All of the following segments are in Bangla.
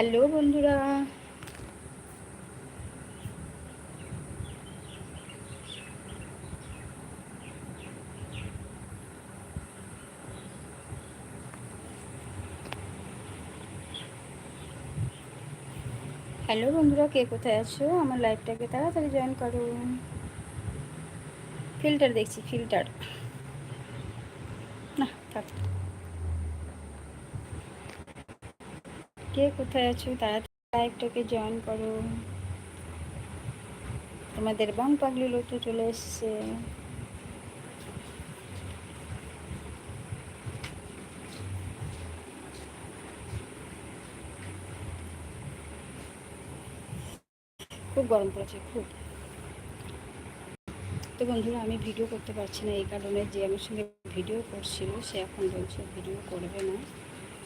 হ্যালো বন্ধুরা। হ্যালো বন্ধুরা, কে কোথায় আছো? আমার লাইভটাকে তাড়াতাড়ি জয়েন করো। ফিল্টার দেখছি ফিল্টার না থাক কে কোথায় আছো, তাড়াতাড়ি লাইভটাকে জয়েন করো। তোমাদের বাং পাগলি লোতো চলে এসছে। খুব গরম পড়েছে, খুব। তো বন্ধুরা, আমি ভিডিও করতে পারছি না, এই কারণে যে আমার সঙ্গে ভিডিও করছিল, সে এখন বলছে ভিডিও করবে না।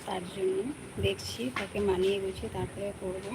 তার জন্য দেখছি তাকে মানিয়ে গুছিয়ে তারপরে করব।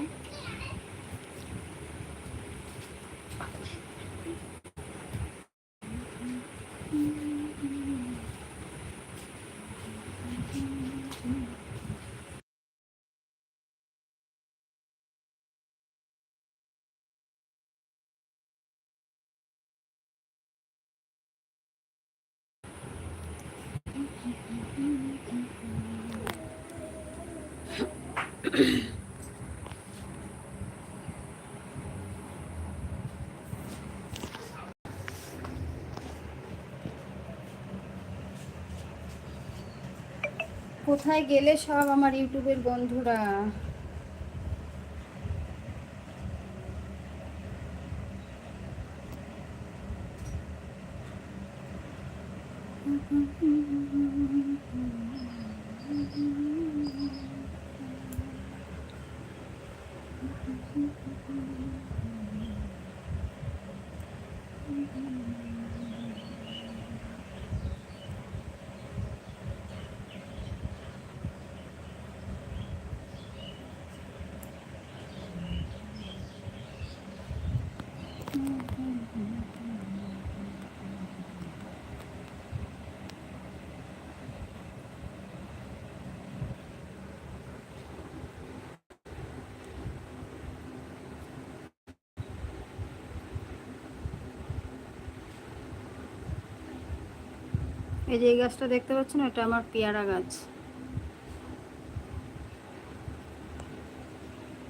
কোথায় গেলে সব আমার ইউটিউবের বন্ধুরা? এই যে এই গাছটা দেখতে পাচ্ছেন, এটা আমার পেয়ারা গাছ।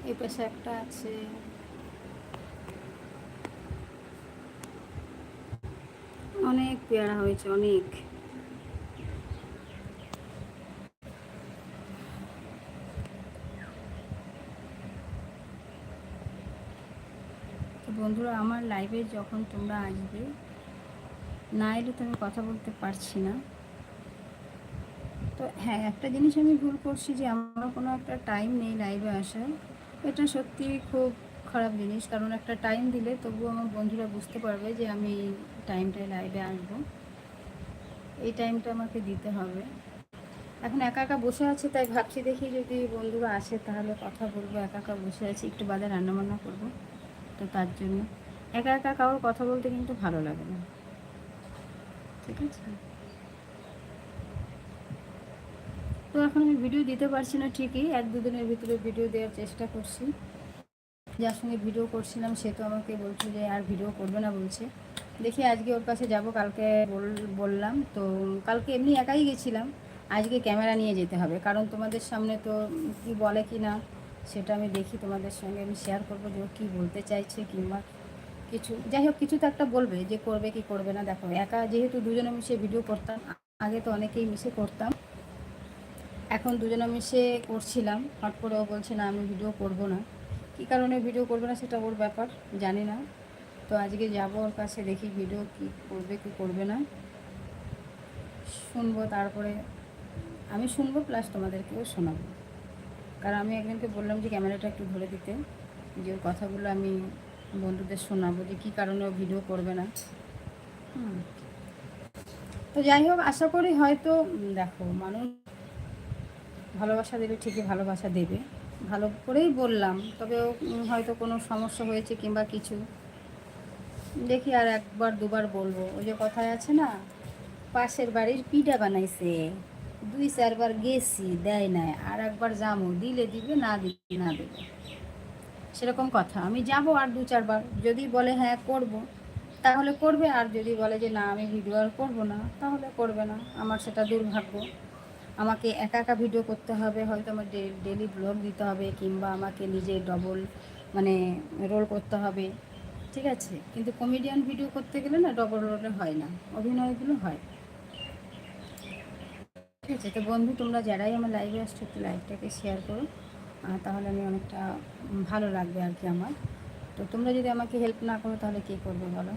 এই পাশে একটা আছে। অনেক পেয়ারা হয়েছে, অনেক। বন্ধুরা, আমার লাইভে যখন তোমরা আসবে না এলে তো আমি কথা বলতে পারছি না। তো হ্যাঁ একটা জিনিস আমি ভুল করছি যে আমার কোনো একটা টাইম নেই লাইভে আসার। এটা সত্যি খুব খারাপ জিনিস, কারণ একটা টাইম দিলে তবুও আমার বন্ধুরা বুঝতে পারবে যে আমি এই টাইমটায় লাইভে আসব। এই টাইমটা আমাকে দিতে হবে। এখন একা একা বসে আছে, তাই ভাবছি দেখি যদি বন্ধুরা আসে তাহলে কথা বলব, একা একা বসে আছি, একটু বাদে রান্নাবান্না করব। তো তার জন্য একা একা কারোর কথা বলতে কিন্তু ভালো লাগে না। ঠিক আছে তো এখন আমি ভিডিও দিতে পারছি না ঠিকই। এক দুদিনের ভিতরে ভিডিও দেওয়ার চেষ্টা করছি। যার সঙ্গে ভিডিও করছিলাম, সে তো আমাকে বলছে যে আর ভিডিও করবে না বলছে। দেখি আজকে ওর কাছে যাব, কালকে বললাম। তো কালকে এমনি একাই গেছিলাম। আজকে ক্যামেরা নিয়ে যেতে হবে। কারণ তোমাদের সামনে তো কি বলে কি না, সেটা আমি দেখি তোমাদের সঙ্গে আমি শেয়ার করব যে ও কী বলতে চাইছে কিংবা কিছু, যাই হোক, কিছু তো একটা বলবে যে করবে কি করবে না, দেখো, একা যেহেতু দুজনে মিশে ভিডিও করতাম, আগে তো অনেকেই মিশে করতাম। এখন দুজনে মিশে করছিলাম হট করে ও বলছে, না, আমি ভিডিও করব না। কী কারণে ভিডিও করবে না সেটা ওর ব্যাপার, জানি না। তো আজকে যাব ওর কাছে, দেখি ভিডিও কি করবে কি করবে না। শুনব তারপরে, আমি শুনব প্লাস তোমাদেরকেও শোনাবো। কারণ আমি একজনকে বললাম যে, ক্যামেরাটা একটু ধরে দিতে। যে কথাগুলো আমি বন্ধুদের শোনাবো যে কী কারণে ও ভিডিও করবে না। তো যাই হোক, আশা করি হয়তো দেখো, মানুষ ভালোবাসা দেবে, ঠিকই ভালোবাসা দেবে। ভালো করেই বললাম, তবে হয়তো কোনো সমস্যা হয়েছে কিংবা কিছু। দেখি আর একবার, দুবার বলব। ওই যে কথায় আছে না, পাশের বাড়ির পিঠা বানাইছে। দুই চারবার গেছি, দেয় নাই। আর একবার যাব দিলে দিবে, না দিলে না দেবে। সেরকম কথা। আমি যাব আর দু চারবার। যদি বলে হ্যাঁ করব। তাহলে করবে। আর যদি বলে যে, না, আমি ভিডিও আর করব না, তাহলে করবে না। আমার সেটা দুর্ভাগ্য। আমাকে একা একা ভিডিও করতে হবে। হয়তো আমার ডেলি ব্লগ দিতে হবে, কিংবা আমাকে নিজে ডবল মানে রোল করতে হবে। ঠিক আছে? কিন্তু কমেডিয়ান ভিডিও করতে গেলে না ডবল রোলে হয় না। অভিনয়গুলো হয়। ঠিক আছে? তো বন্ধু, তোমরা যারাই আমার লাইভে আসছো, একটু লাইভটাকে শেয়ার করো। তাহলে আমি অনেকটা ভালো লাগবে আর কি আমার। তো তোমরা যদি আমাকে হেল্প না করো, তাহলে কী করবে বলো?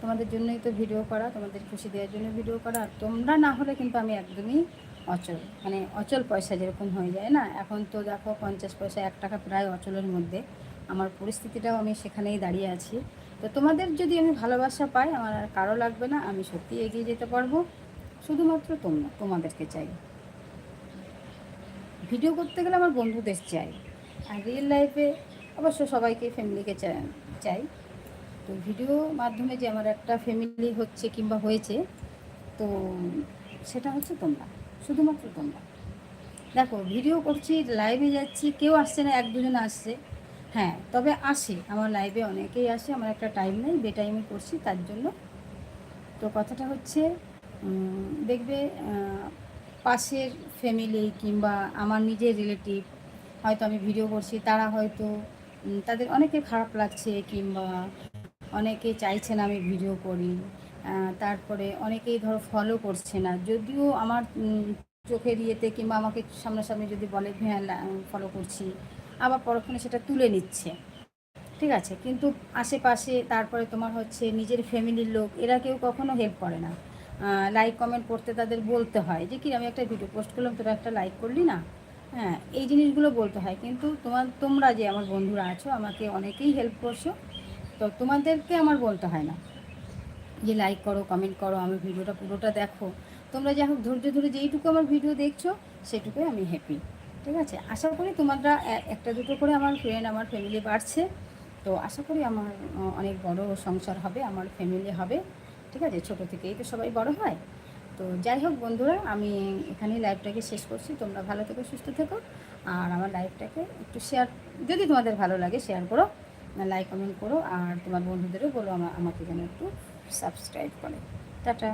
তোমাদের জন্যই তো ভিডিও করা, তোমাদের খুশি দেওয়ার জন্য ভিডিও করা। আর তোমরা না হলে কিন্তু আমি একদমই অচল মানে অচল পয়সা যেরকম হয়ে যায় না? এখন তো দেখো, পঞ্চাশ পয়সা, এক টাকা প্রায় অচলের মধ্যে। আমার পরিস্থিতিটাও আমি সেখানেই দাঁড়িয়ে আছি। তো তোমাদের যদি আমি ভালোবাসা পাই, আমার আর কারও লাগবে না, আমি সত্যি এগিয়ে যেতে পারব। শুধুমাত্র তোমরা তোমাদেরকে চাই। ভিডিও করতে গেলে আমার বন্ধুদের চাই আর রিয়েল লাইফে অবশ্য সবাইকে ফ্যামিলিকে চাই। তো ভিডিও মাধ্যমে যে আমার একটা ফ্যামিলি হচ্ছে কিংবা হয়েছে, তো সেটা হচ্ছে তোমরা, শুধুমাত্র তোমরা। দেখো ভিডিও করছি লাইভে যাচ্ছি, কেউ আসছে না, এক দুজন আসছে। হ্যাঁ তবে আসে, আমার লাইভে অনেকেই আসে, আমার একটা টাইম নেই বে টাইমে করছি, তার জন্য। তো কথাটা হচ্ছে দেখবে পাশের ফ্যামিলি কিংবা আমার নিজের রিলেটিভ হয়তো আমি ভিডিও করছি, তারা হয়তো তাদের অনেকে খারাপ লাগছে কিংবা অনেকে চাইছে না আমি ভিডিও করি। তারপরে অনেকেই ধরো ফলো করছে না। যদিও আমার চোখের ইয়েতে কিংবা আমাকে সামনাসামনি যদি বলে হ্যাঁ ফলো করছি, আবার পরক্ষণে সেটা তুলে নিচ্ছে। ঠিক আছে? কিন্তু আশেপাশে তারপরে তোমার হচ্ছে নিজের ফ্যামিলির লোক, এরা কেউ কখনো হেল্প করে না। লাইক কমেন্ট করতে তাদের বলতে হয়। যে কি আমি একটা ভিডিও পোস্ট করলাম, তোরা একটা লাইক করলি না? হ্যাঁ এই জিনিসগুলো বলতে হয়। কিন্তু তোমার, তোমরা যে আমার বন্ধুরা আছো, আমাকে অনেকেই হেল্প করছ, তো তোমাদেরকে আমার বলতে হয় না। যে লাইক করো কমেন্ট করো আমার ভিডিওটা পুরোটা দেখো। তোমরা যাই হোক, ধৈর্য ধরে যেইটুকু আমার ভিডিও দেখছ, সেটুকুই আমি হ্যাপি ঠিক আছে? আশা করি তোমরা একটা দুটো করে আমার ফ্রেন্ড আমার ফ্যামিলি বাড়ছে। তো আশা করি আমার অনেক বড় সংসার হবে, আমার ফ্যামিলি হবে। ঠিক আছে? ছোটো থেকেই তো সবাই বড় হয়। তো যাই হোক বন্ধুরা, আমি এখানেই লাইভটাকে শেষ করছি। তোমরা ভালো থেকো, সুস্থ থেকো। আর আমার লাইভটাকে একটু শেয়ার যদি তোমাদের ভালো লাগে শেয়ার করো লাইক কমেন্ট করো। আর তোমার বন্ধুদেরও বলো আমার আমাকে যেন একটু সাবস্ক্রাইব করে। টাটা।